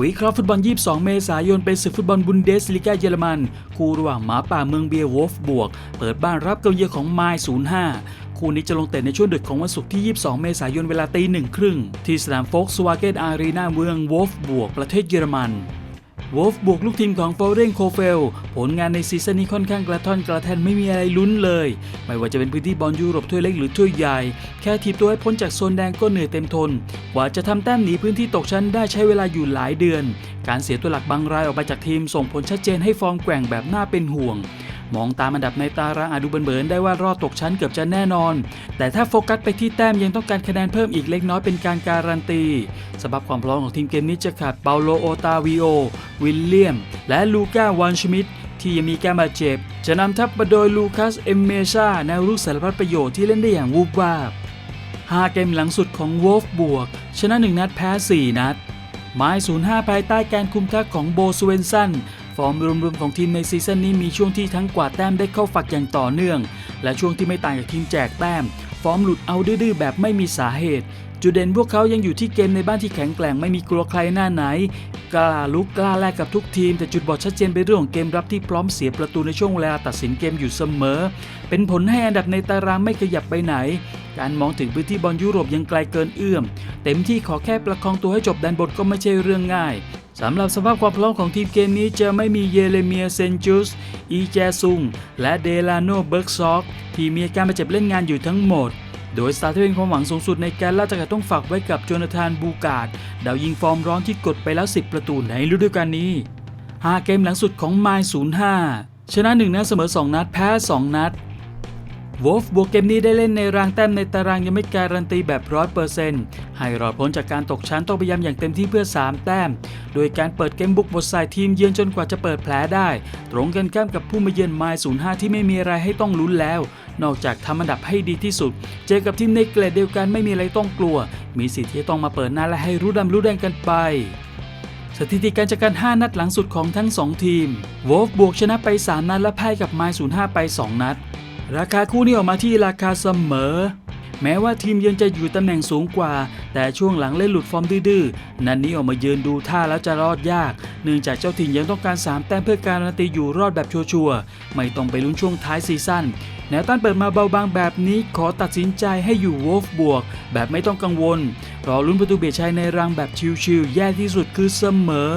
วิเคราะห์ฟุตบอล 22 เมษายน เป็นศึกฟุตบอลบุนเดสลีกาเยอรมัน คู่ระหว่างหมาป่าเมืองเบียร์วอฟบวก เปิดบ้านรับเกาเยือของไมล์05 คู่นี้จะลงเตะในช่วงดึกของวันศุกร์ที่ 22 เมษายนเวลาตีหนึ่งครึ่งที่สนามโฟกสวาเกตอารีนาเมืองวอฟบวก ประเทศเยอรมัน วอลฟบวกลูกทีมของฟอเรนโคเฟล ผลงานในซีซั่นนี้ค่อนข้างกระท่อนกระแทนไม่มีอะไรลุ้นเลย ไม่ว่าจะเป็นพื้นที่บอลยุโรปถ้วยเล็กหรือถ้วยใหญ่ แค่ทีบตัวให้พ้นจากโซนแดงก็เหนื่อยเต็มทน กว่าจะทำแต้มหนีพื้นที่ตกชั้นได้ใช้เวลาอยู่หลายเดือน การเสียตัวหลักบางรายออกไปจากทีมส่งผลชัดเจนให้ฟอร์มแกว่งแบบน่าเป็นห่วง มองตามอันดับในตารางอาจดูเบินๆได้ว่ารอดตกชั้นเกือบจะแน่นอน แต่ถ้าโฟกัสไปที่แต้มยังต้องการคะแนนเพิ่มอีกเล็กน้อยเป็นการการันตีสำหรับความพร้อมของทีมเกมนี้จะขาดเปาโลโอตาวิโอ วิลเลียม และลูก้าวันชมิดที่ยังมีการบาดเจ็บ จะนำทัพมาโดยลูคัส เอมเมชาแนวรุกสารพัดประโยชน์ที่เล่นได้อย่างวูบวาบ5เกมหลังสุดของวอฟบวก ชนะ 1 นัดแพ้ 4 นัดไม้05 ภายใต้การคุมทัพของโบสเวนสัน อร์มรวมๆของทีมในซีซั่นนี้มีช่วงที่ทั้งกวาดแต้มได้เข้าฝักอย่างต่อเนื่อง และช่วงที่ไม่ต่างจากทีมแจกแต้ม ฟอร์มหลุดเอาดื้อๆแบบไม่มีสาเหตุ จุดเด่นพวกเขายังอยู่ที่เกมในบ้านที่แข็งแกร่งไม่มีกลัวใครหน้าไหน กล้าลุกกล้าแลกกับทุกทีม แต่จุดบอดชัดเจนเป็นเรื่องของเกมรับที่พร้อมเสียประตูในช่วงเวลาตัดสินเกมอยู่เสมอ เป็นผลให้อันดับในตารางไม่ขยับไปไหนการมองถึงพื้นที่บอลยุโรปยังไกลเกินเอื้อม เต็มที่ขอแค่ประคองตัวให้จบแดนบทก็ไม่ใช่เรื่องง่าย สำหรับสภาพความพร้อมของทีมเกมนี้จะไม่มีเยเรเมียเซนจุสอีแจซุง และเดลาโนเบิร์กซอกที่มีอาการบาดเจ็บเล่นงานอยู่ทั้งหมด โดยสตาร์ที่เป็นความหวังสูงสุดในการล่าจากรต้องฝากไว้กับโจนาธานบูการ์ดดาวยิงฟอร์มร้อนที่กดไปแล้ว 10 ประตูในฤดูกาลนี้ 5 เกมหลังสุดของไมล์05 ชนะ 1 นัดเสมอ 2 นัดแพ้ 2 นัด วอฟบวกเกมนี้ได้เล่นในรางแต้มในตารางยังไม่การันตีแบบร้อยเปอร์เซ็นต์ให้รอดพ้นจากการตกชั้นต้องพยายามอย่างเต็มที่เพื่อ 3 แต้ม โดยการเปิดเกมบุกบทสายทีมเยือนจนกว่าจะเปิดแผลได้ ตรงกันข้ามกับผู้มาเยือนไมล์05 ที่ไม่มีอะไรให้ต้องลุ้นแล้ว นอกจากทำอันดับให้ดีที่สุด เจอกับทีมในเกรดเดียวกันไม่มีอะไรต้องกลัว มีสิทธิ์ที่จะต้องมาเปิดหน้าและให้รู้ดำรู้แดงกันไปสถิติการจัดการ 5 นัดหลังสุดของทั้ง 2 ทีม วอฟบวกชนะไป 3 นัดและแพ่ายกับไมล์05 ไป 2 นัด ราคาคู่นี้ออกมาที่ราคาเสมอ แม้ว่าทีมเยือนจะอยู่ตำแหน่งสูงกว่า แต่ช่วงหลังเล่นหลุดฟอร์มดื้อๆนันนี้ออกมายืนดูท่าแล้วจะรอดยาก เนื่องจากเจ้าถิ่นยังต้องการ 3 แต้มเพื่อการันตีอยู่รอดแบบชัวร์ๆไม่ต้องไปลุ้นช่วงท้ายซีซั่นแนวต้านเปิดมาเบาบางแบบนี้ขอตัดสินใจให้อยู่วอฟบวก แบบไม่ต้องกังวลรอลุ้นประตูเบียดชัยในรังแบบชิวๆแย่ที่สุดคือเสมอ